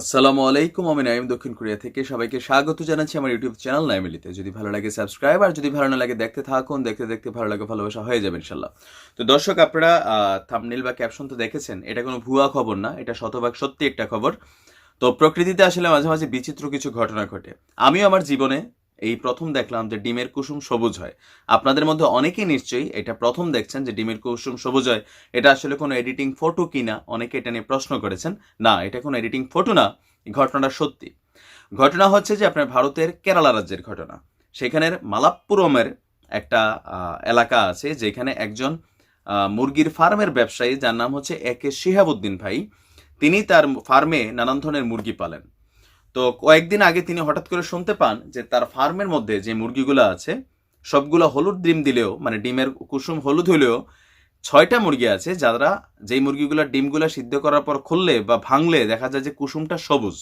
আসসালামু আলাইকুম, আমি নাইম দক্ষিণ কোরিয়া থেকে। সবাইকে স্বাগত জানাচ্ছি আমার ইউটিউব চ্যানেল নাইমিলিতে যদি ভালো লাগে সাবস্ক্রাইব, আর যদি ভালো না লাগে দেখতে থাকুন, দেখতে দেখতে ভালো লাগে ভালোবাসা হয়ে যাবে ইনশাল্লাহ। তো দর্শক, আপনারা থামনিল বা ক্যাপশন তো দেখেছেন, এটা কোনো ভুয়া খবর না, এটা শতভাগ সত্যি একটা খবর। তো প্রকৃতিতে আসলে মাঝে মাঝে বিচিত্র কিছু ঘটনা ঘটে। আমিও আমার জীবনে এই প্রথম দেখলাম যে ডিমের কুসুম সবুজ হয়। আপনাদের মধ্যে অনেকেই নিশ্চয়ই এটা প্রথম দেখছেন যে ডিমের কুসুম সবুজ হয়। এটা আসলে কোনো এডিটিং ফটো কিনা? অনেকে এটা নিয়ে প্রশ্ন করেছেন। না, এটা কোনো এডিটিং ফটো না ঘটনাটা সত্যি। ঘটনা হচ্ছে যে আপনার ভারতের কেরালা রাজ্যের ঘটনা। সেখানের মালাপ্পুরমের একটা এলাকা আছে যেখানে একজন মুরগির ফার্মের ব্যবসায়ী যার নাম হচ্ছে একে শিহাবুদ্দিন ভাই। তিনি তার ফার্মে নানান ধরনের মুরগি পালেন। তো কয়েকদিন আগে তিনি হঠাৎ করে শুনতে পান যে তার ফার্মের মধ্যে যে মুরগিগুলো আছে, সবগুলো হলুদ ডিম দিলেও মানে ডিমের কুসুম হলুদ হলেও ছয়টা মুরগি আছে যারা যেই মুরগিগুলো ডিমগুলো সিদ্ধ করার পর খুললে বা ভাঙলে দেখা যায় যে কুসুমটা সবুজ।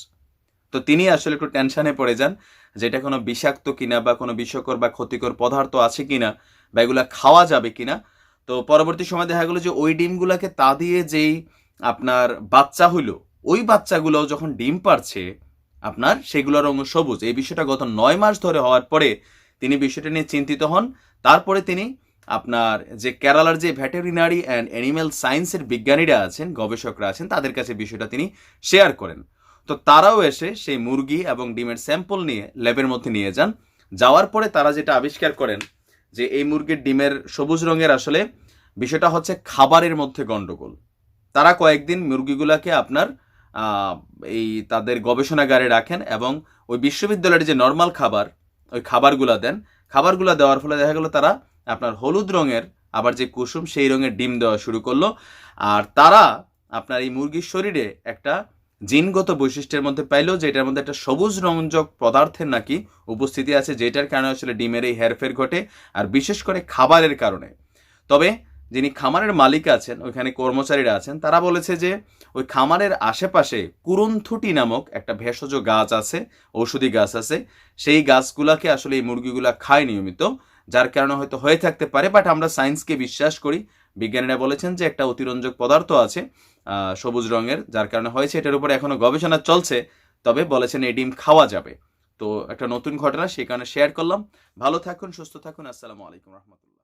তো তিনি আসলে একটু টেনশানে পড়ে যান যে এটা কোনো বিষাক্ত কিনা বা কোনো বিষকর বা ক্ষতিকর পদার্থ আছে কিনা বা এগুলো খাওয়া যাবে কিনা। তো পরবর্তী সময় দেখা গেলো যে ওই ডিমগুলোকে তা দিয়ে যেই আপনার বাচ্চা হইল, ওই বাচ্চাগুলো যখন ডিম পারছে আপনার সেগুলোর রঙ সবুজ। এই বিষয়টা গত নয় মাস ধরে হওয়ার পরে তিনি বিষয়টা নিয়ে চিন্তিত হন। তারপরে তিনি আপনার যে কেরালার যে ভেটেরিনারি অ্যান্ড অ্যানিম্যাল সায়েন্সের বিজ্ঞানীরা আছেন, গবেষকরা আছেন, তাদের কাছে বিষয়টা তিনি শেয়ার করেন। তো তারাও এসে সেই মুরগি এবং ডিমের স্যাম্পল নিয়ে ল্যাবের মধ্যে নিয়ে যান। যাওয়ার পরে তারা যেটা আবিষ্কার করেন যে এই মুরগির ডিমের সবুজ রঙের আসলে বিষয়টা হচ্ছে খাবারের মধ্যে গন্ডগোল। তারা কয়েকদিন মুরগিগুলাকে আপনার এই তাদের গবেষণাগারে রাখেন এবং ওই বিশ্ববিদ্যালয়ের যে নর্মাল খাবার, ওই খাবারগুলা দেন। খাবারগুলো দেওয়ার ফলে দেখা গেলো তারা আপনার হলুদ রঙের, আবার যে কুসুম, সেই রঙের ডিম দেওয়া শুরু করল। আর তারা আপনার এই মুরগির শরীরে একটা জিনগত বৈশিষ্ট্যের মধ্যে পাইলো যে এটার মধ্যে একটা সবুজ রঞ্জক পদার্থের নাকি উপস্থিতি আছে, যেটার কারণে আসলে ডিমের এই হেরফের ঘটে, আর বিশেষ করে খাবারের কারণে। তবে যিনি খামারের মালিক আছেন, ওইখানে কর্মচারীরা আছেন, তারা বলেছে যে ওই খামারের আশেপাশে কুরুনথুটি নামক একটা ভেষজ গাছ আছে, ঔষধি গাছ আছে। সেই গাছগুলাকে আসলে এই মুরগিগুলা খায় নিয়মিত, যার কারণে হয়তো হয়ে থাকতে পারে বাট আমরা সায়েন্সকে বিশ্বাস করি। বিজ্ঞানীরা বলেছেন যে একটা অতিরঞ্জক পদার্থ আছে সবুজ রঙের, যার কারণে হয়েছে এটার উপরে এখনও গবেষণা চলছে, তবে বলেছেন এই ডিম খাওয়া যাবে। তো একটা নতুন ঘটনা, সেই কারণে শেয়ার করলাম। ভালো থাকুন, সুস্থ থাকুন, আসসালামু আলাইকুম রহমতুল্লাহ।